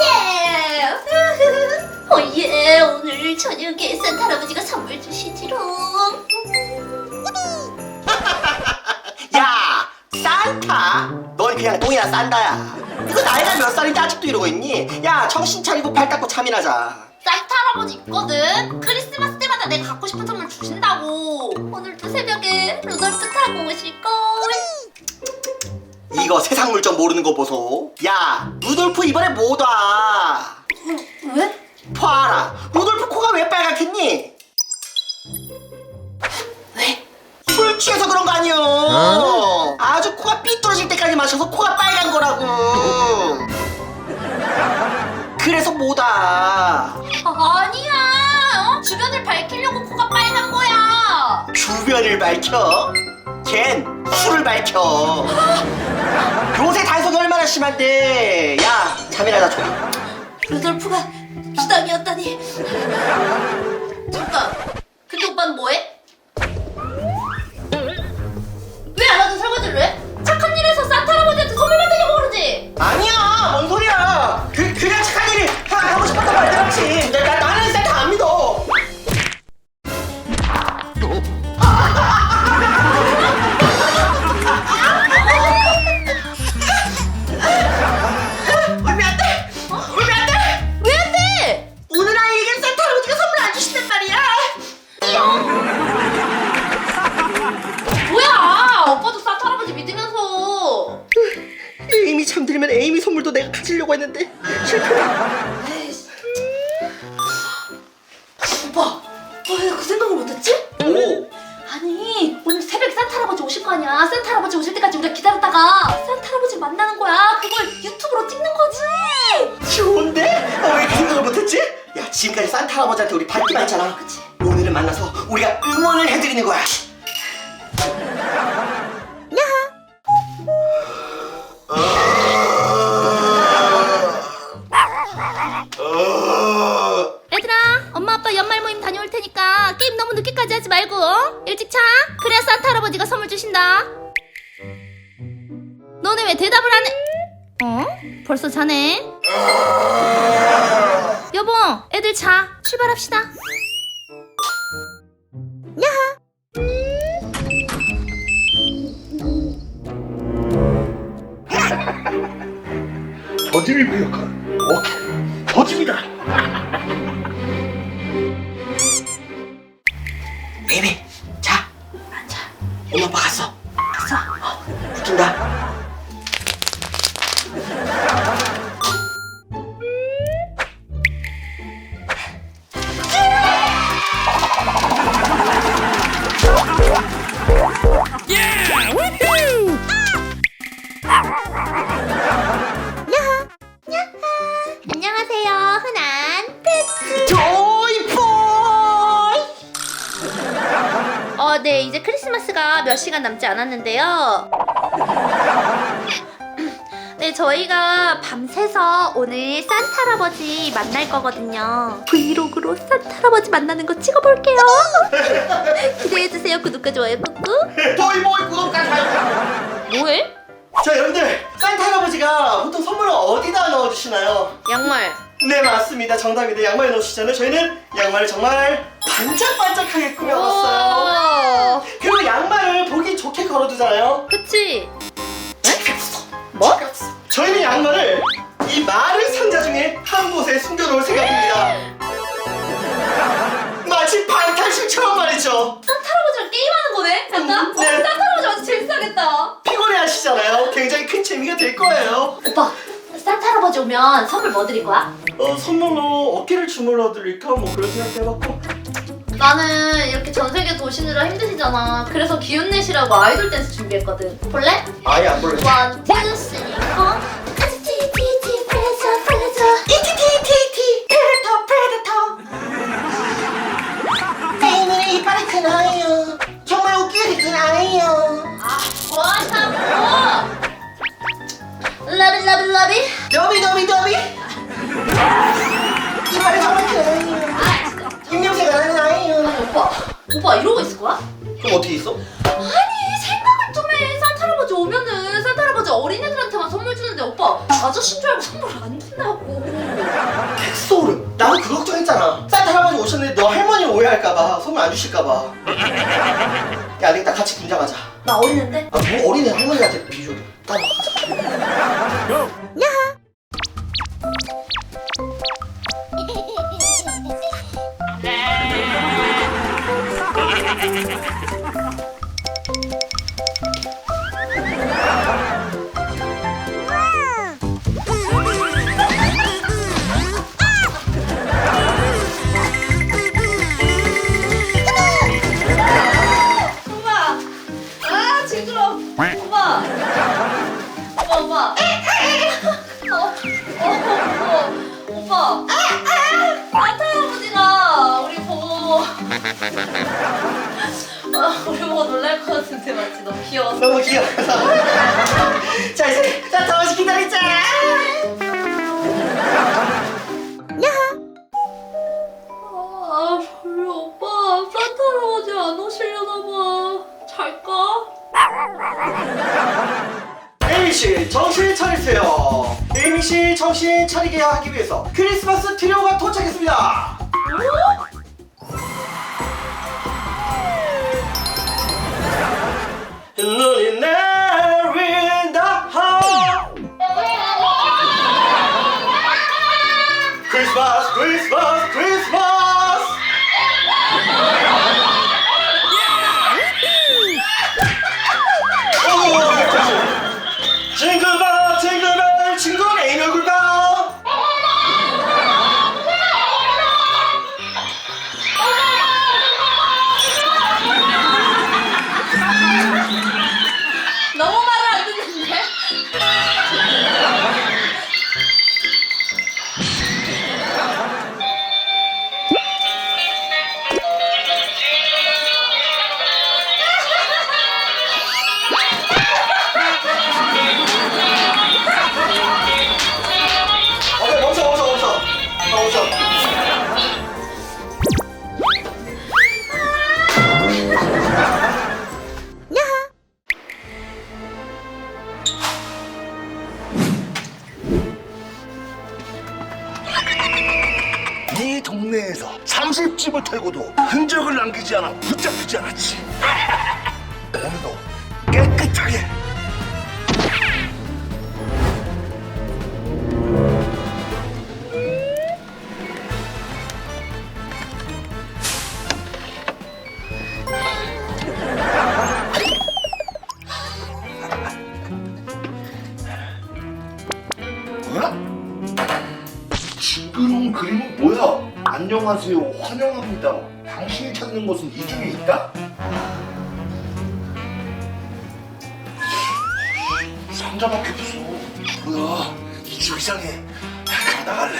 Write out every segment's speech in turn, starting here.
예. 어, 예. 야하 저녁에 산타 할아버지가 선물 주시지롱. 똥이나 싼다야 이거 나이가 몇 살인데 아직도 이러고 있니? 야 정신 차리고 발 닦고 참이나자 산타 할아버지 있거든. 크리스마스 때마다 내가 갖고 싶은 선물 주신다고. 오늘도 새벽에 루돌프 타고 오실걸. 이거 세상 물정 모르는 거 보소 야 루돌프 이번에 못 와. 왜? 봐라 루돌프 코가 왜 빨갛겠니? 왜? 술 취해서 그런 거 아니여 아주 코가 삐뚤어질 때까지 마셔서 코가 빨간 거라고 그래서 못 와. 아, 아니야. 어? 주변을 밝히려고 코가 빨간 거야. 주변을 밝혀? 걘 술을 밝혀 요새 단속이 얼마나 심한데 야 잠이나 자 좀. 루돌프가 주당이었다니. 잠깐. 근데 오빠는 뭐해? ど。 때까지 우리가 기다렸다가 산타 할아버지 만나는 거야. 그걸 유튜브로 찍는 거지. 좋은데? 어, 왜그 생각을 못했지? 야 지금까지 산타 할아버지한테 우리 받기만 했잖아. 그치. 오늘은 만나서 우리가 응원을 해드리는 거야. 얘들아 엄마 아빠 연말 모임 다녀올 테니까 게임 너무 늦게까지 하지 말고 어? 일찍 자. 그래야 산타 할아버지가 선물 주신다 벌써 자네? 여보 애들 자. 출발합시다. 저짐이 무역한 오케이. 저짐이다 몇 시간 남지 않았는데요. 네, 저희가 밤새서 오늘 산타 할아버지 만날 거거든요. 브이로그로 산타 할아버지 만나는 거 찍어볼게요. 기대해주세요. 구독과 좋아요 꾹꾹. 보이보이 구독과 좋아요 뭐해? 자 여러분들 산타 할아버지가 보통 선물을 어디다 넣어주시나요? 양말. 네 맞습니다 정답입니다 양말에 넣으시잖아요 저희는 양말을 정말 반짝반짝하게 꾸며봤어요 오, 그리고 양말을 보기 좋게 걸어두잖아요 그치? 재미없어 뭐? 저희는 양말을 이 마른 상자 중에 한 곳에 숨겨놓을 생각입니다 마치 방탈출처럼 말이죠 산타 할아버지랑 게임하는 거네? 약간? 음, 네. 어, 산타 할아버지 완전 재밌어하겠다. 하시잖아요 굉장히 큰 재미가 될 거예요 오빠, 산타 할아버지 오면 선물 뭐 드릴 거야? 어, 선물로 어깨를 주물러 드릴까 뭐 그런 생각도 해봤고 나는 이렇게 전 세계 도시느라 힘드시잖아. 그래서 기운 내시라고 아이돌 댄스 준비했거든. 볼래? 아예 안 볼래 원, 투, 쓰리, 러비 러비 너비 너비 너비 이빨이 아 진짜 입냄새가 나는 아이유 오빠 오빠 이러고 있을 거야? 그럼 어떻게 있어? 아니 생각을 좀 해 산타 할아버지 오면은 산타 할아버지 어린애들한테만 선물 주는데 오빠 아저씨인 줄 알고 선물 안 준다고 백소름 나도 그 걱정했잖아 산타 할아버지 오셨는데 너 할머니 오해할까봐 선물 안 주실까봐 야 내가 같이 분장하자 나 어린애인데? 아 뭐 어린애 할머니한테 비교 따라가자 오빠 같은데 맞지? 너무 귀여워서. 너무 귀여워서. 자 이제 산타 할아버지 기다리자. 아 별로 오빠 산타 할아버지 안 오시려나 봐. 잘까? 에이씨 정신 차리세요. 에이씨 정신 차리게 하기 위해서 크리스마스 트리오가 도착했습니다. 눈 이 내린다 동네에서 30집을 털고도 흔적을 남기지 않아 붙잡히지 않았지. 오늘도 깨끗하게. 어? 징그러운 그림은 뭐야? 안녕하세요, 환영합니다. 당신이 찾는 것은 이 중에 있다? 상자밖에 없어. 뭐야? 이쪽 이상해. 가 나갈래.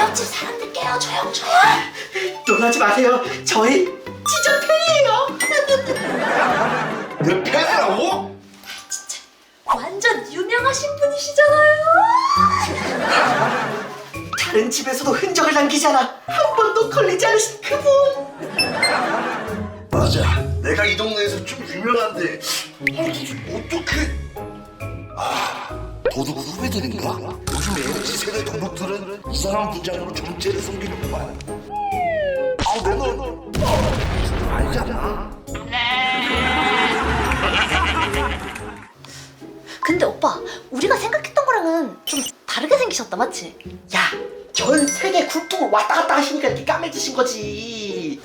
옆집 사람들 깨요 조용 조용 놀라지 마세요 저희 다른 집에서도 흔적을 남기지 않아 한 번도 걸리지 않으신 그분 맞아. 내가 이 동네에서 좀 유명한데 어, 어떻게? 아, 도둑은 후배들인가? 요즘 MZ 세대 도둑들은 이상한 분장으로 정체를 숨기는구만. 아, 내는 알잖아. 근데 오빠 우리가 생각했던 거랑은 좀 다르게 생기셨다 맞지? 야 전 세계 굴뚝을 왔다 갔다 하시니까 이렇게 까매지신 거지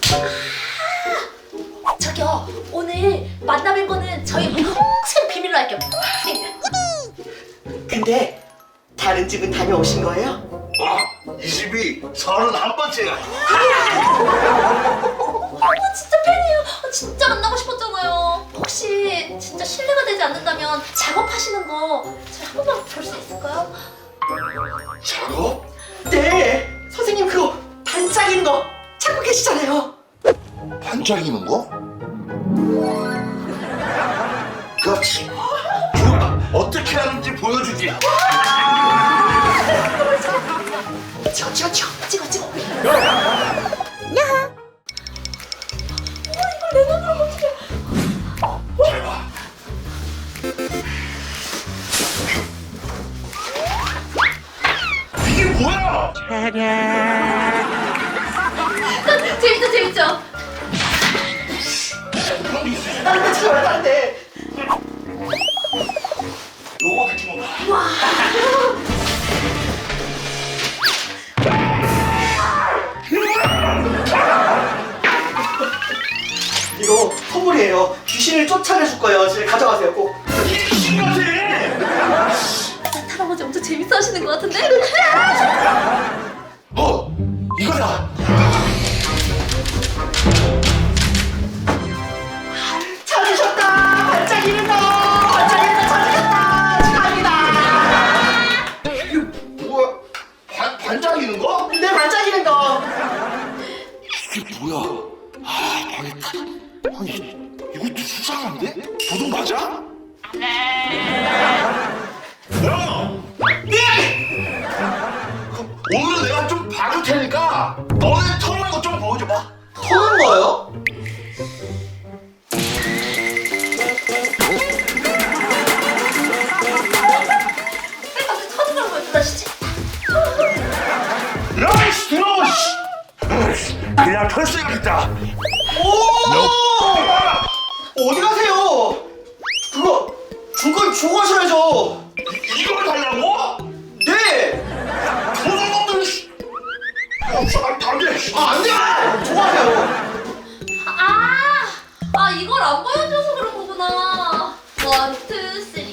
저기요 오늘 만나뵌 거는 저희 평생 비밀로 할게요 평생 근데 다른 집은 다녀오신 거예요? 아, 이 집이 서른 한 번째야. 아 진짜 팬이에요 아, 진짜 만나고 싶었잖아요 혹시 진짜 실례가 되지 않는다면 작업하시는 거 저희 한 번만 볼 수 있을까요? 작업? 반짝이는 거? 그렇지. 어떻게 하는지 보여주지. 찍어 찍어 찍어 찍어 찍어. 잘 봐. 이게 뭐야? 안돼 잠깐만 안돼. 요거 같이 먹어. 이거 선물이에요. 귀신을 쫓아내줄 거예요. 집에 가져가세요 꼭. 이신 같아. 할아버지 엄청 재밌어 하시는 것 같은데? 어, 이거다. 이게 뭐야? 아, 망했다. 아니, 이것도 수상한데? 도둑 맞아? 형! 네! 오늘은 내가 좀 봐줄 테니까 너네 터는 거 좀 보여줘봐. 터는 거요? 그냥 털어야겠다. 오! 어디 가세요? 그거 중간 주고 가셔야죠. 이걸 달라고? 네. 도둑놈들! 씨! 어, 안 돼! 씨. 아, 안 돼요. 주고 가세요. 아, 아 이걸 안 보여줘서 그런 거구나. 원, 투, 쓰리,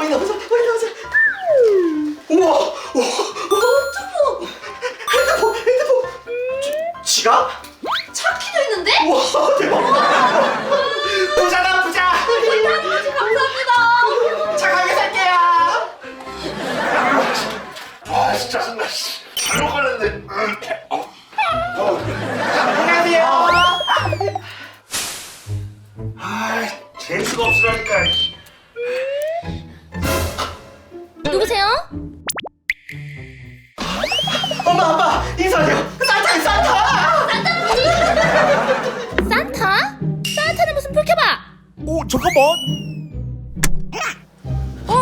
야, 머리 나오자, 머리 나오자. 우와, 우와, 노트북 핸드폰, 핸드폰. 지, 지갑? 차키도 있는데? 우와, 대박. 부자다, 부자. 할아버지 감사합니다. 착하게 살게요. 아, 진짜 씨. 잘못 걸렸네. 안녕하세요. 아, 재수가 없으라니까. 누구세요? 엄마, 아빠, 인사하세요. 산타예요, 산타. 산타? 산타는 무슨 불켜봐? 오 잠깐만 어?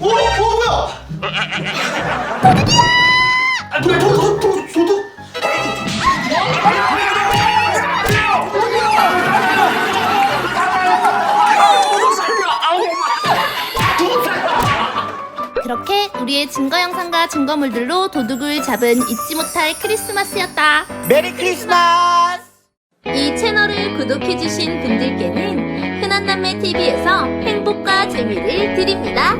오, 오, 뭐야? 도둑이야! 아, 도둑? 증거 영상과 증거물들로 도둑을 잡은 잊지 못할 크리스마스였다. 메리 크리스마스 이 채널을 구독해주신 분들께는 흔한 남매 TV에서 행복과 재미를 드립니다.